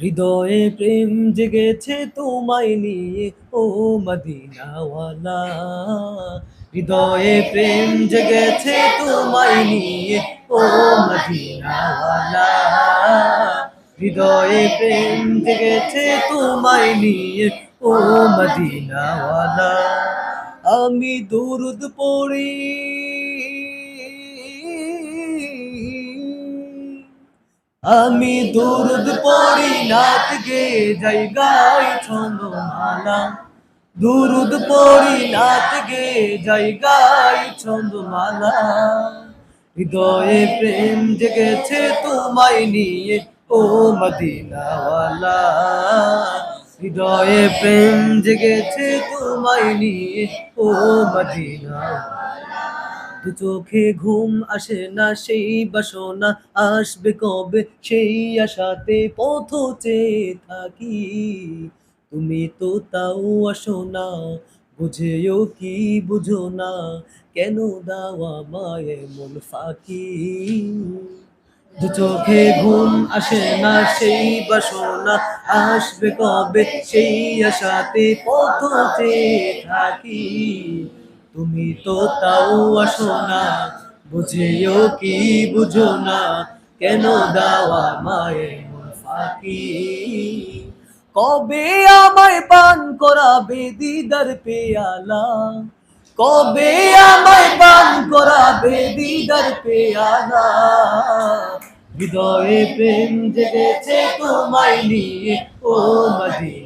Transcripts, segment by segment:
হৃদয়ে প্রেম জেগেছে তোমায় নিয়ে, ও মদিনাওয়ালা। হৃদয়ে প্রেম জেগেছে তোমায় নিয়ে, ও মদিনাওয়ালা। হৃদয়ে প্রেম জেগেছে তোমায় নিয়ে, ও মদিনাওয়ালা। আমি দুরুদ পড়ি আমি দুরুদ পড়ি নাত গে যাই, গাই ছন্দমালা। দুরুদ পড়ি নাত গে যাই, গাই ছন্দমালা। হৃদয়ে প্রেম জেগেছে তোমায় নিয়ে, ও মদিনাওয়ালা। হৃদয়ে প্রেম জেগেছে তোমায় নিয়ে, ও দু চোখে ঘুম আসে না, সেই বাসনা আসবে কবে? সেই আশাতে পথ চেয়ে থাকি। তুমি তো তাও আসো না, বুঝেও কি বুঝো না, কেন দাওয়া মায়ে মন ফাঁকি? দু চোখে ঘুম আসে না, সেই বাসনা আসবে কবে? সেই আশাতে পথ চেয়ে থাকি। তুমি তো তাও আসো না, বুঝেও কি বুঝো না, কেন দাওয়া মায়ের ফাঁকি? কবে আমায় পান করাবে দিদার পেয়ালা? কবে আমায় পান করাবে দিদার পেয়ালা? হৃদয়ে প্রেম জেগেছে তোমায় নিয়ে, ও মদিনাওয়ালা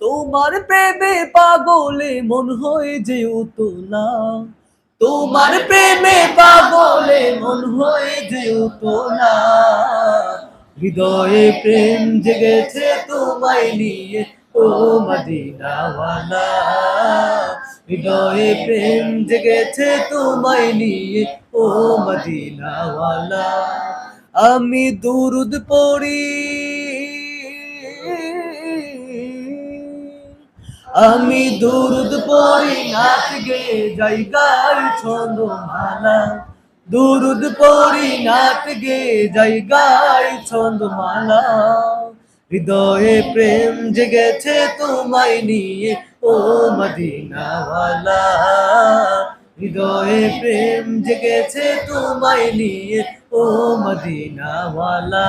তোমার প্রেমে পাগলে মন হয়ে যেও না তোমার প্রেমে পাগলে মন হয়ে যেও না হৃদয়ে প্রেম জেগেছে তোমায় নিয়ে, ও মদিনাওয়ালা। হৃদয়ে প্রেম জেগেছে তোমায় নিয়ে, ও মদিনাওয়ালা। আমি দুরুদ পড়ি আমি দুরুদ পড়ি নাচ গে যাই গাই ছন্দ মালা দুরুদ পড়ি নাচ গে যাই গাই ছন্দ মালা হৃদয়ে প্রেম জেগেছে তোমায় নিয়ে, ও মদিনাওয়ালা। হৃদয়ে প্রেম জেগেছে তোমায় নিয়ে, ও মদিনাওয়ালা।